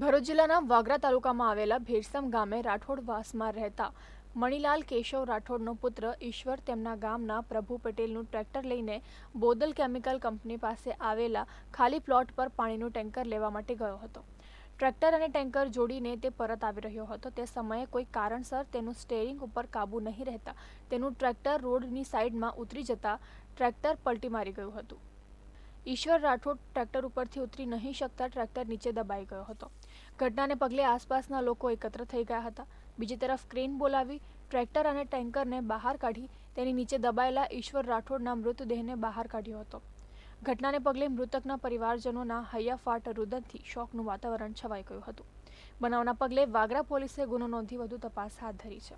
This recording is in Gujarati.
દાહોદ જિલ્લાના વાગરા તાલુકામાં આવેલા ભેરસમ ગામે રાઠોડ વાસમાં રહેતા મણિલાલ કેશવ રાઠોડનો પુત્ર ઈશ્વર તેમના ગામના પ્રભુ પટેલનું ટ્રેક્ટર લઈને બોદલ કેમિકલ કંપની પાસે આવેલા ખાલી પ્લોટ પર પાણીનું ટેન્કર લેવા માટે ગયો હતો. ટ્રેક્ટર અને ટેન્કર જોડીને તે પરત આવી રહ્યો હતો. તે સમયે કોઈ કારણસર તેનું સ્ટેરિંગ ઉપર કાબુ નહીં રહેતા તેનું ટ્રેક્ટર રોડની સાઈડમાં ઉતરી જતા ટ્રેક્ટર પલટી મારી ગયું હતું. ઈશ્વર રાઠોડ ટ્રેક્ટર ઉપરથી ઉતરી નહીં શકતા ટ્રેક્ટર નીચે દબાઈ ગયો હતો. ઘટનાને પગલે આસપાસના લોકો એકત્ર થઈ ગયા હતા. બીજી તરફ ક્રેન બોલાવી ટ્રેક્ટર અને ટેન્કરને બહાર કાઢી તેની નીચે દબાયેલા ઈશ્વર રાઠોડના મૃતદેહને બહાર કાઢ્યો હતો. ઘટનાને પગલે મૃતકના પરિવારજનોના હૈયાફાટ રુદનથી શોકનું વાતાવરણ છવાઈ ગયું હતું. બનાવના પગલે વાગરા પોલીસે ગુનો નોંધી વધુ તપાસ હાથ ધરી છે.